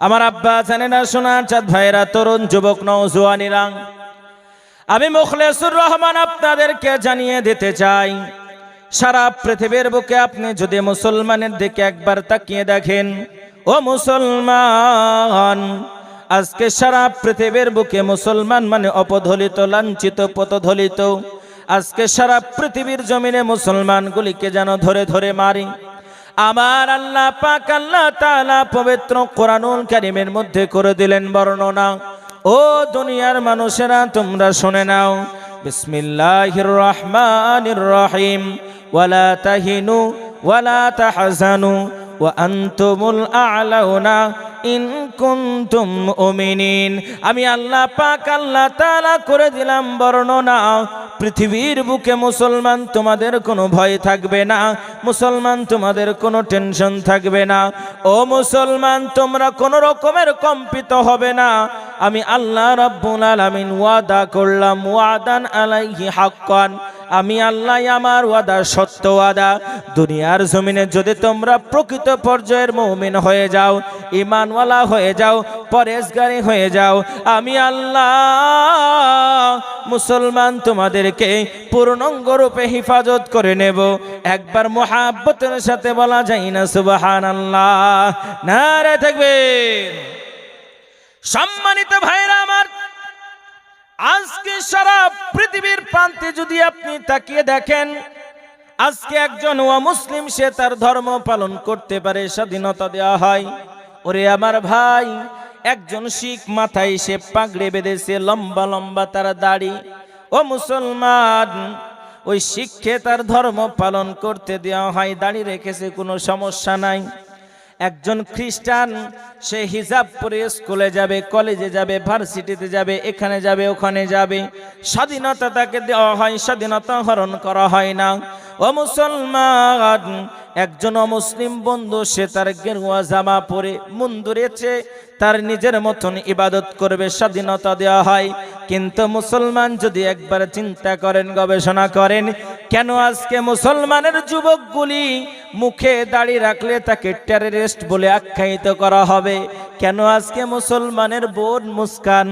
আমার আব্বা জানে না সোনার চাঁদ ভাইরা তরুণ যুবক নৌজোয়ানিরা আমি মুখলেসুর রহমান আপনাদেরকে জানিয়ে দিতে চাই, সারা পৃথিবীর বুকে আপনি যদি মুসলমানের দিকে একবার তাকিয়ে দেখেন, ও মুসলমান, আজকে সারা পৃথিবীর বুকে মুসলমান মানে অপধলিত, লাঞ্ছিত পতধলিত আজকে সারা পৃথিবীর জমিনে মুসলমানগুলিকে যেন ধরে ধরে মারি। আমার আল্লাহ পাক আল্লাহ তাআলা পবিত্র কোরআনুল কারিমের মধ্যে করে দিলেন বর্ণনা। ও দুনিয়ার মানুষেরা, তোমরা শুনে নাও। বিসমিল্লাহির রহমানির রহিম। ওয়ালা তাহিনু, ওয়ালা তাহজানু। ওয়া আনতুমুল আ'লাউনা ইন কুনতুম মুমিনিন। আমি আল্লাহ পাক আল্লাহ তাআলা করে দিলাম, বর্ণনা। পৃথিবীর বুকে মুসলমান তোমাদের কোনো ভয় থাকবে না, মুসলমান তোমাদের কোনো টেনশন থাকবে না। ও মুসলমান, তোমরা কোনো রকমের কম্পিত হবে না। আমি আল্লাহ রাব্বুল আলামিন ওয়াদা করলাম, ওয়াদান আলাইহি হাক্কান। আমি আল্লাহ আমার ওয়াদা, সত্য ওয়াদা। দুনিয়ার জমিনে যদি তোমরা প্রকৃত পর্যায়ের মৌমিন হয়ে যাও ইমানওয়ালা হয়ে যাও পরেশগারি হয়ে যাও, আমি আল্লাহ মুসলমান তোমাদেরকে পূর্ণাঙ্গ রূপে হিফাজত করে নেব। একবার মোহাব্বতের সাথে বলা যায় না সুবাহান আল্লাহ না রে থাকবে। সম্মানিত ভাইরা আমার, আজকে সারা পৃথিবীর প্রান্তে যদি আপনি তাকিয়ে দেখেন, আজকে একজন মুসলিম সে তার ধর্ম পালন করতে পারে, স্বাধীনতা দেওয়া হয়। ওরে আমার ভাই, একজন শিখ মাথায় সে পাগড়ে বেঁধেছে, লম্বা লম্বা তার দাড়ি। ও মুসলমান, ওই শিখকে তার ধর্ম পালন করতে দেওয়া হয়, দাড়ি রেখেছে, কোনো সমস্যা নাই। একজন খ্রিস্টান সে হিজাব পরে স্কুলে যাবে, কলেজে যাবে, ভার্সিটিতে যাবে, এখানে যাবে, ওখানে যাবে। স্বাধীনতা তাকে দেওয়া হয়, স্বাধীনতা হরণ করা হয় না। ও মুসলমান, একজন অমুসলিম বন্ধু, সে তার গেরুয়া জামা পরে মুন্দুরেছে, তার নিজের মতন ইবাদত করবে, স্বাধীনতা দেওয়া হয়। কিন্তু মুসলমান যদি একবার চিন্তা করেন, গবেষণা করেন, কেন আজকে মুসলমানের যুবকগুলি মুখে দাড়ি রাখলে তাকে টেররিস্ট বলে আখ্যায়িত করা হবে? কেন আজকে মুসলমানের বোন মুস্কান?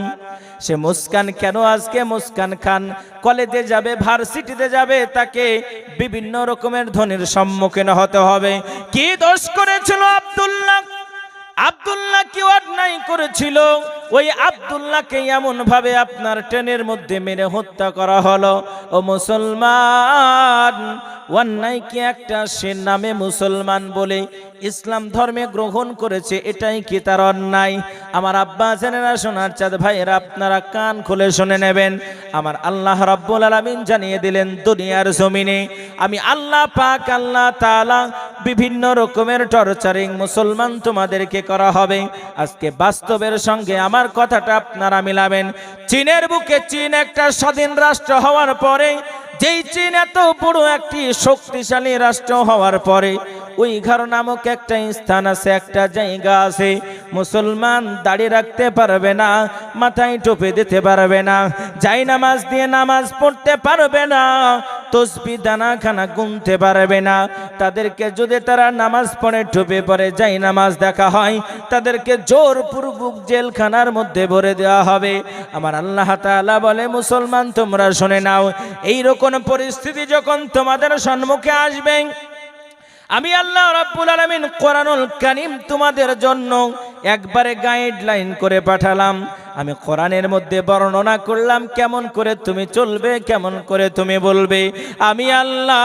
সে মুস্কান কেন আজকে মুস্কান খান? কলেজে যাবে, ভার্সিটিতে যাবে, তাকে বিভিন্ন রকমের ধ্বনির সম্মুখীন হতে হবে। কি দোষ করেছিল আব্দুল্লাহ? আব্দুল্লাহ কি অন্যায় করেছিল? ওই আব্দুল্লাহকে এমন ভাবে আপনার ট্রেনের মধ্যে মেরে হত্যা করা হলো। ও মুসলমান, অন্যায় কি একটা সে নামে মুসলমান বলে ইসলাম ধর্মে গ্রহণ করেছে, এটাই কি তার অন্যায়? আমার আব্বা জেনেরা শোনার চাঁদ ভাইয়েরা, আপনারা কান খুলে শুনে নেবেন। আমার আল্লাহ রাব্বুল আলামিন জানিয়ে দিলেন, দুনিয়ার জমিনে আমি আল্লাহ পাক, আল্লাহ তালা বিভিন্ন রকমের টর্চারিং মুসলমান তোমাদেরকে করা হবে। আজকে বাস্তবের সঙ্গে আমার কথাটা আপনারা মিলাবেন। চীনের বুকে চীন একটা স্বাধীন রাষ্ট্র হওয়ার পরে যেই চীন এত বড় একটি শক্তিশালী রাষ্ট্র হওয়ার পরে, ওই ঘর নামক একটা স্থান আছে, একটা জায়গা আছে। মুসলমান দাড়ি রাখতে পারবে না, মাথায় টোপে দিতে পারবে না যাই নামাজ দিয়ে নামাজ পড়তে পারবে না। তসবি দানা খানা গুনতে পারবে না। তাদেরকে যদি তারা নামাজ পড়ে টুপে পড়ে, যাই নামাজ দেখা হয়, তাদেরকে জোর জোরপূর্বক জেলখানার মধ্যে ভরে দেওয়া হবে। আমার আল্লাহ তাআলা বলে, মুসলমান, তোমরা শুনে নাও এই রকম পরিস্থিতি যখন তোমাদের সম্মুখে আসবে, আমি আল্লাহ রাব্বুল আলামিন কোরআনুল কারীম তোমাদের জন্য একবারে গাইডলাইন করে পাঠালাম। আমি কোরআনের মধ্যে বর্ণনা করলাম, কেমন করে তুমি চলবে, কেমন করে তুমি বলবে। আমি আল্লাহ,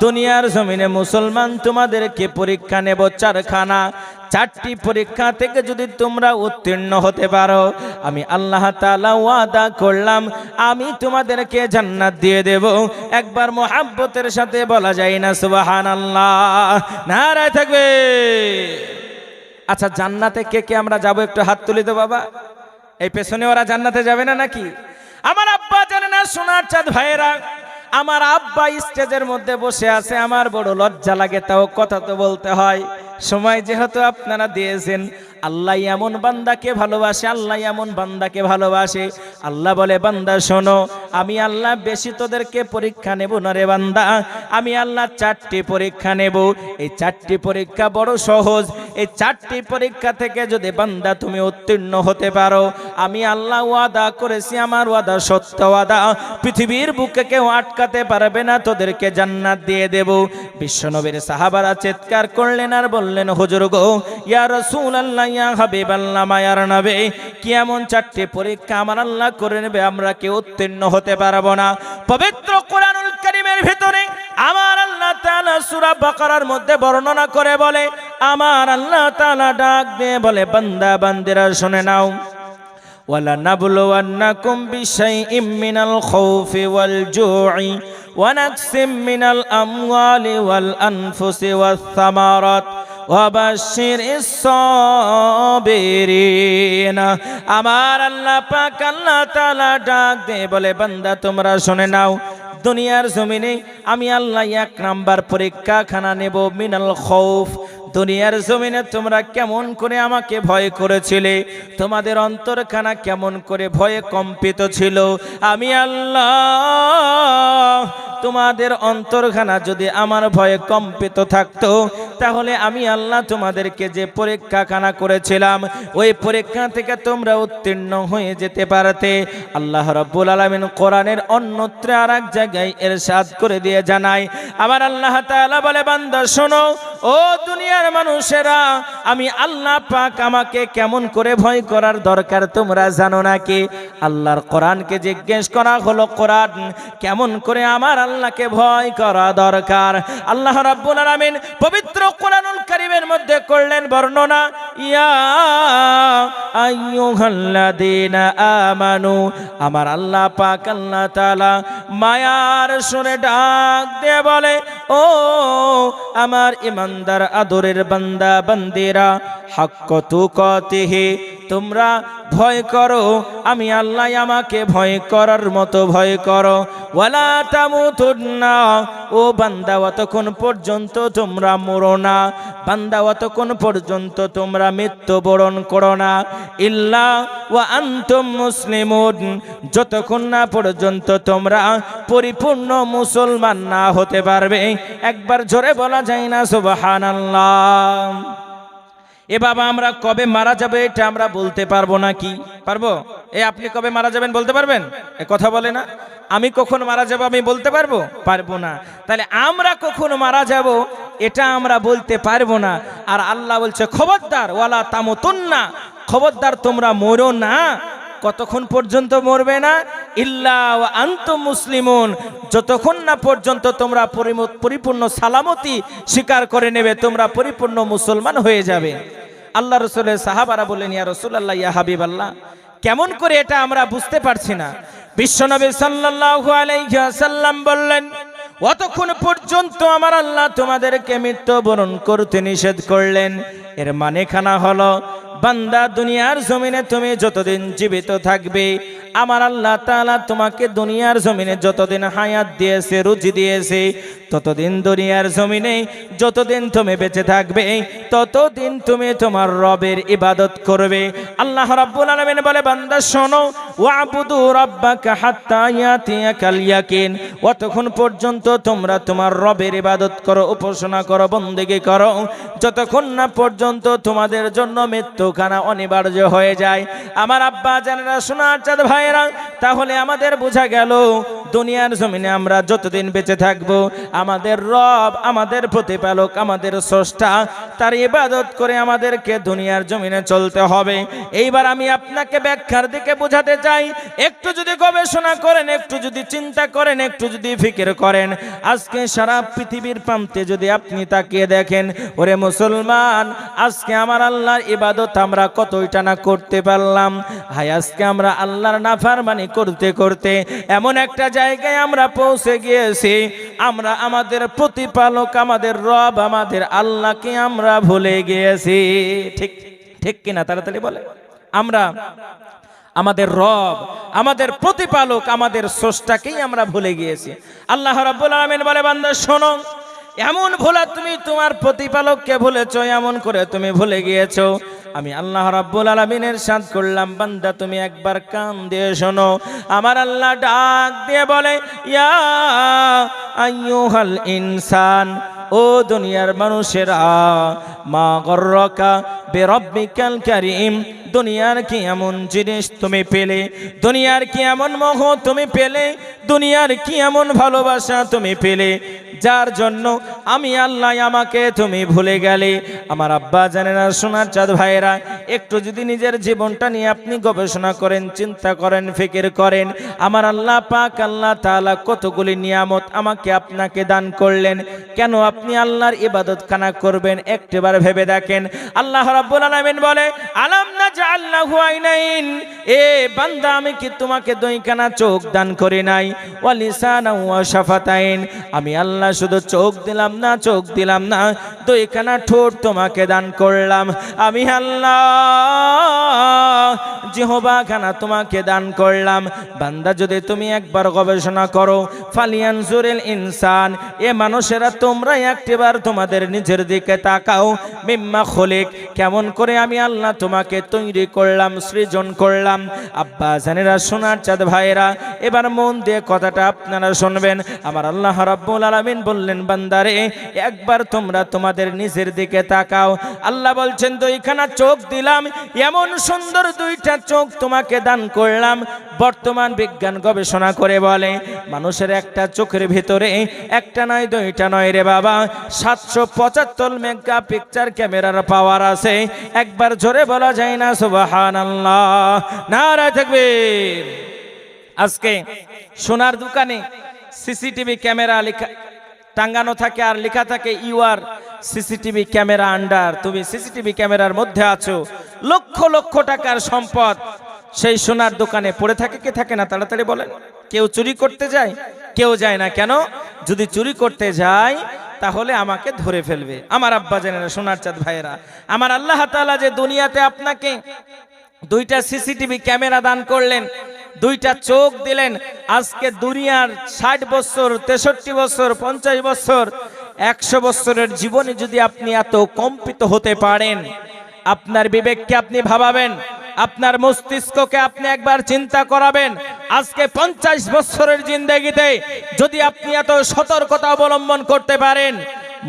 দুনিয়ার জমিনে মুসলমান তোমাদেরকে পরীক্ষা নেব চারখানা। চারটি পরীক্ষা থেকে যদি তোমরা উত্তীর্ণ হতে পারো, আমি আল্লাহ তাআলা ওয়াদা করলাম, আমি তোমাদেরকে জান্নাত দিয়ে দেব। একবার মোহাব্বতের সাথে বলা যায় না, সুবহানাল্লাহ। নারায় থাকবে। আচ্ছা জান্নাতে কে কে আমরা যাব? একটু হাত তুলে তো বাবা। এই পেছনে ওরা জান্নাতে যাবে না নাকি? আমার আব্বা জানে না, সোনার চাঁদ ভাইয়েরা। আমার আব্বা স্টেজের মধ্যে বসে আছে, আমার বড় লজ্জা লাগে, তাও কথা তো বলতে হয়। সময় যেহেতু আপনারা দিয়েছেন, আল্লাহ এমন বান্দাকে ভালোবাসে, আল্লাহ এমন বান্দাকে ভালোবাসে। আল্লাহ বলে, বান্দা, শোনো, আমি আল্লাহ বেশি তোদেরকে পরীক্ষা নেব না রে বান্দা। আমি আল্লাহ চারটি পরীক্ষা নেব। এই চারটি পরীক্ষা বড় সহজ। এই চারটি পরীক্ষা থেকে যদি বান্দা তুমি উত্তীর্ণ হতে পারো, আমি আল্লাহ ওয়াদা করেছি, আমার ওয়াদা সত্য ওয়াদা। পৃথিবীর বুকে কেউ আটকাতে পারবে না, তোদেরকে জান্নাত দিয়ে দেব। বিশ্বনবীর সাহাবারা চিৎকার করলেন আর বললেন, হুজুর গো, ইয়া রাসূল আল্লাহ ইয়া হাবিব আল্লাহ মায়ার নবে, কি এমন চারটি পরীক্ষা আমার আল্লাহ করে নেবে, আমরা কেউ উত্তীর্ণ হতে পারব না। পবিত্র কোরআনুল কারীমের ভিতরে আমার আল্লাহ তাআলা সূরা বাকারার মধ্যে বর্ণনা করে বলে আমার আল্লাহ তাআলা ডাক দিয়ে বলে বান্দা বান্দিরা শুনে নাও ولنبلونكم بشيء من الخوف والجوع ونقص من الأموال والأنفس والثمرات وبشر الصابرين আমার আল্লাহ পাক আল্লাহ তাআলা ডাক দে বলে বান্দা তোমরা শুনে নাও দুনিয়ার জমিনে আমি আল্লাহ এক নাম্বার পরীক্ষা খানা নেব মিনাল খৌফ দুনিয়ার জমিনে তোমরা কেমন করে আমাকে ভয় করেছিলে? তোমাদের অন্তরখানা কেমন করে ভয়ে কম্পিত ছিল? আমি আল্লাহ, তোমাদের অন্তরখানা যদি আমার ভয়ে কম্পিত থাকতো তাহলে আমি আল্লাহ তোমাদেরকে যে পরীক্ষাখানা করেছিলাম, ওই পরীক্ষা থেকে তোমরা উত্তীর্ণ হয়ে যেতে পারতে। আল্লাহ রব্বুল আলমিন কোরআনের অন্যত্র আর এক জায়গায় এরশাদ করে দিয়ে জানায়, আবার আল্লাহ তাআলা বলে, বান্দা, শোনো, ও দুনিয়ার মানুষেরা, আমি আল্লাহ পাক আমাকে কেমন করে ভয় করার দরকার তোমরা জানো নাকি? আল্লাহর কোরআনকে জিজ্ঞেস করা হলো, কোরআন কেমন করে আমার আল্লাহকে ভয় করা দরকার? আল্লাহ রাব্বুল আলামিন পবিত্র কোরআনুল করিমের মধ্যে করলেন বর্ণনা আমার আল্লাহ পাক আল্লাহ তাআলা মায়ার শুনে ডাক দিয়ে বলে, ও আমার ইমানদার আদরের বান্দা বান্দিরা, হাক্ক তুকতিহি, তোমরা ভয় করো, আমি আল্লাহ আমাকে ভয় করার মতো ভয় করো। ওয়ালা তামুতুন্না, ও বান্দা, অতক্ষণ পর্যন্ত তোমরা মরো না। বান্দা, অতক্ষণ পর্যন্ত তোমরা মৃত্যুবরণ করো না। ইল্লা ও আনতুম মুসলিমুন। যতক্ষণ না পর্যন্ত তোমরা পরিপূর্ণ মুসলমান না হতে পারবে, একবার জোরে বলা যায় না, সুবহানাল্লাহ। এ বাবা, আমরা কবে মারা যাবে এটা আমরা বলতে পারব না কি? পারব? এ আপনি কবে মারা যাবেন বলতে পারবেন? এ কথা বলে না। আমি কখন মারা যাব আমি বলতে পারব? পারব না। তাহলে আমরা কখন মারা যাব? এটা আমরা বলতে পারব না। আর আল্লাহ বলছে, খবরদার, ওয়ালা তামতুন্না। খবরদার, তোমরা মরো না। কতক্ষণ পর্যন্ত মরবে না? ইল্লা আন্ত মুসলিমুন। যতক্ষণ না পর্যন্ত তোমরা পরিপূর্ণ সালামতি স্বীকার করে নেবে, তোমরা পরিপূর্ণ মুসলমান হয়ে যাবে। আল্লাহ রসুলের সাহাবারা বলেন ইয়া রসুল আল্লাহ ইয়া হাবিব আল্লাহ কেমন করে এটা আমরা বুঝতে পারছি না। বিশ্বনবী সাল্লাল্লাহু আলাইহি ওয়াসাল্লাম বললেন, অতক্ষণ পর্যন্ত আমার আল্লাহ তোমাদেরকে মৃত্যুবরণ করতে নিষেধ করলেন। এর মানে খানা হলো বান্দা, দুনিয়ার জমিনে তুমি যতদিন জীবিত থাকবে, আমার আল্লাহ তাআলা তোমাকে দুনিয়ার জমিনে যতদিন হায়াত দিয়েছে রুচি দিয়েছে, ততদিন দুনিয়ার জমিনে যতদিন তুমি বেঁচে থাকবে, ততদিন তুমি তোমার রবের ইবাদত করবে। আল্লাহ রাব্বুল আলামিন বলে, বান্দা, শোনো, ওয়াবুদু রাব্বাকা হাত্তা ইয়াতিয়াকাল অতক্ষণ পর্যন্ত তোমরা তোমার রবের ইবাদত করো, উপাসনা করো, বন্দেগী করো, যতক্ষণ না পর্যন্ত তোমাদের জন্য মৃত্যুখানা অনিবার্য হয়ে যায়। আমার আব্বা জানেরা শোনা চাঁদ ভাইরা তাহলে আমাদের বোঝা গেল দুনিয়ার জমিনে আমরা যতদিন বেঁচে থাকব, আমাদের রব, আমাদের প্রতিপালক, আমাদের স্রষ্টা, তার ইবাদত করে আমাদেরকে দুনিয়ার জমিনে চলতে হবে। এইবার আমি আপনাকে ব্যাখ্যার দিকে বোঝাতে চাই। একটু যদি গবেষণা করেন, একটু যদি চিন্তা করেন, একটু যদি ফিকির করেন, আজকে সারা পৃথিবীর প্রান্তে যদি আপনি তাকিয়ে দেখেন, ওরে মুসলমান, আজকে আমার আল্লাহর ইবাদত আমরা কতইটা না করতে পারলাম। হাই আজকে আমরা আল্লাহর নাফারমানি করতে করতে এমন একটা জায়গায় আমরা পৌঁছে গিয়েছি, আমরা আমাদের প্রতিপালক, আমাদের রব, আমাদের আল্লাহকে আমরা ভুলে গিয়েছি। ঠিক ঠিক কিনা তাড়াতাড়ি বলে? আমরা আমাদের রব, আমাদের প্রতিপালক, আমাদের স্রষ্টাকেই আমরা ভুলে গিয়েছি। আল্লাহ রাব্বুল আলামিন বলে, বান্দা, শোনো, এমন ভোলা তুমি তোমার প্রতিপালককে ভুলেছ, এমন করে তুমি ভুলে গিয়েছো। আমি আল্লাহ রাব্বুল আলামিনের সাথ করলাম, বান্দা তুমি একবার কান দিয়ে শোনো। আমার আল্লাহ ডাক দিয়ে বলে, ইয়া আইয়ুহাল ইনসান, ও দুনিয়ার মানুষেরা, মা গর্রকা বেরব্বিকাল কারিম দুনিয়ার কি এমন জিনিস তুমি পেলে? দুনিয়ার কি এমন মোহ তুমি পেলে? দুনিয়ার কি এমন ভালোবাসা তুমি পেলে? যার জন্য আমি আল্লাহ আমাকে তুমি ভুলে গেলে। আমার আব্বা জানেনা সোনার চাঁদ ভাইয়েরা, একটু যদি নিজের জীবনটা নিয়ে আপনি গবেষণা করেন, চিন্তা করেন, ফিকির করেন, আমার আল্লাহ পাক, আল্লাহ তাআলা কতগুলি নিয়ামত আমাকে আপনাকে দান করলেন। কেন আপনি আল্লাহর ইবাদত খানা করবেন? একটিবার ভেবে দেখেন। আল্লাহ রাব্বুল আলামিন বলে, আলাম না জাআল্লাহু আইনাইন। এ বান্দা, আমি কি তোমাকে দুইখানা চোখ দান করি নাই? ওয়া লিসানা ওয়া শাফাতাইন। আমি আল্লাহ শুধু চোখ দিলাম না, চোখ দিলাম না, দুইখানা ঠোঁট তোমাকে দান করলাম। আমি আল্লাহ জিহবা খানা তোমাকে দান করলাম। বান্দা, যদি তুমি একবার গবেষণা করো, ফালিয়ান জুরেল ইনসান, এ মানুষেরা তোমরা একটিবার তোমাদের নিজের দিকে তাকাও। মিম্মা খলিক, কেমন করে আমি আল্লাহ তোমাকে তৈরি করলাম, সৃজন করলাম। আব্বা জানেরা, সোনার চাঁদ ভাইয়েরা, এবার মন দিয়ে কথাটা আপনারা শুনবেন। আমার আল্লাহ রাব্বুল আলামিন বললেন, বান্দারে, একবার তোমরা তোমাদের নিজের দিকে তাকাও। আল্লাহ বলছেন, দুইখানা চোখ দিলাম, এমন সুন্দর দুইটা চোখ তোমাকে দান করলাম। বর্তমান বিজ্ঞান গবেষণা করে বলে, মানুষের একটা চোখের ভিতরে একটা নয়, দুইটা নয় রে বাবা। সাতশো পঁচাত্তর মেগা পিকচার ক্যামেরার পাওয়ার আছে। একবার জোরে বলা যায় না থাকবে আজকে সোনার দোকানে সিসিটিভি ক্যামেরা লেখা, টাঙ্গানো থাকে আর লেখা থাকে you are CCTV camera under. তুমি সিসিটিভি ক্যামেরার মধ্যে আছো। লক্ষ লক্ষ টাকার সম্পদ সেই সোনার দোকানে পড়ে থাকে কে থাকে না তাড়াতাড়ি বলেন। কেউ চুরি করতে যায়, কেউ যায় না কেন? যদি চুরি করতে যায় তাহলে আমাকে ধরে ফেলবে। আমার আব্বা জানেন, সোনার চাঁদ ভাইয়েরা, আমার আল্লাহ তাআলা যে দুনিয়াতে আপনাকে দুইটা সিসিটিভি ক্যামেরা দান করলেন, দুইটা চোখ দিলেন, আজকে দুনিয়ার ষাট বছর, তেষট্টি বছর, পঞ্চাশ বছর, একশো বছরের জীবনে যদি আপনি এত কম্পিত হতে পারেন, আপনার বিবেককে আপনি ভাবাবেন আপনার মস্তিষ্ককে আপনি একবার চিন্তা করাবেন। আজকে পঞ্চাশ বছরের জিন্দেগিতে যদি আপনি এত সতর্কতা অবলম্বন করতে পারেন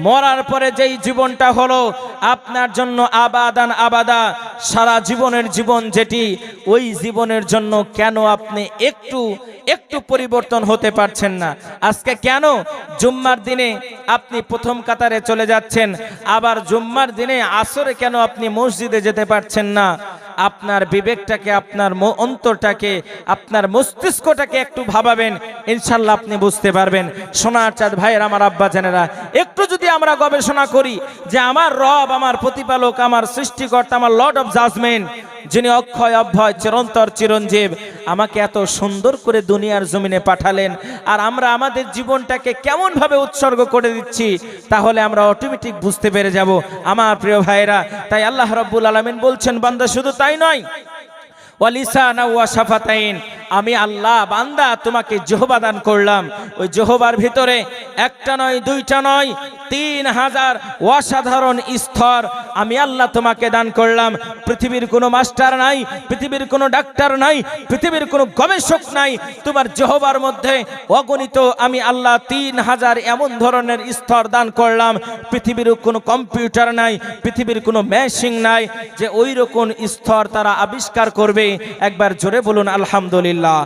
মরার পরে যেই জীবনটা হলো, আপনার জন্য আবাদান আবাদা, সারা জীবনের জীবন যেটি, ওই জীবনের জন্য কেন আপনি একটু একটু পরিবর্তন হতে পারছেন না? আজকে কেন? জুম্মার দিনে আপনি প্রথম কাতারে চলে যাচ্ছেন, আবার জুম্মার দিনে আসরে কেন আপনি মসজিদে যেতে পারছেন না? আপনার বিবেকটাকে, আপনার অন্তরটাকে, আপনার মস্তিষ্কটাকে একটু ভাবাবেন, ইনশাল্লাহ আপনি বুঝতে পারবেন। সোনার চাঁদ ভাইয়ের, আমার আব্বা জানেরা, একটু যদি আমরা গবেষণা করি যে আমার রব, আমার প্রতিপালক, আমার সৃষ্টিকর্তা, আমার লর্ড অফ জাজমেন্ট, যিনি অক্ষয় অভ্যয় চিরন্তর, চিরঞ্জীব, আমাকে এত সুন্দর করে দুনিয়ার জমিনে পাঠালেন আর আমরা আমাদের জীবনটাকে কেমন ভাবে উৎসর্গ করে দিচ্ছি, তাহলে আমরা অটোমেটিক বুঝতে পেরে যাব। আমার প্রিয় ভাইরা তাই আল্লাহ রাব্বুল আলামিন বলছেন, বান্দা, শুধু তাই নয়। আমি আল্লাহ, বান্দা, তোমাকে জহবা দান করলাম। ওই জহবার ভিতরে একটা নয়, দুইটা নয় তিন হাজার অসাধারণ স্তর আমি আল্লাহ তোমাকে দান করলাম। পৃথিবীর কোনো মাস্টার নাই, পৃথিবীর কোনো ডাক্তার নাই, পৃথিবীর কোনো গবেষক নাই। তোমার জহবার মধ্যে অগণিত আমি আল্লাহ তিন হাজার এমন ধরনের স্তর দান করলাম। পৃথিবীর কোনো কম্পিউটার নাই, পৃথিবীর কোনো মেশিন নাই যে ওই রকম স্তর তারা আবিষ্কার করবে। একবার জোরে বলুন, আলহামদুলিল্লাহ।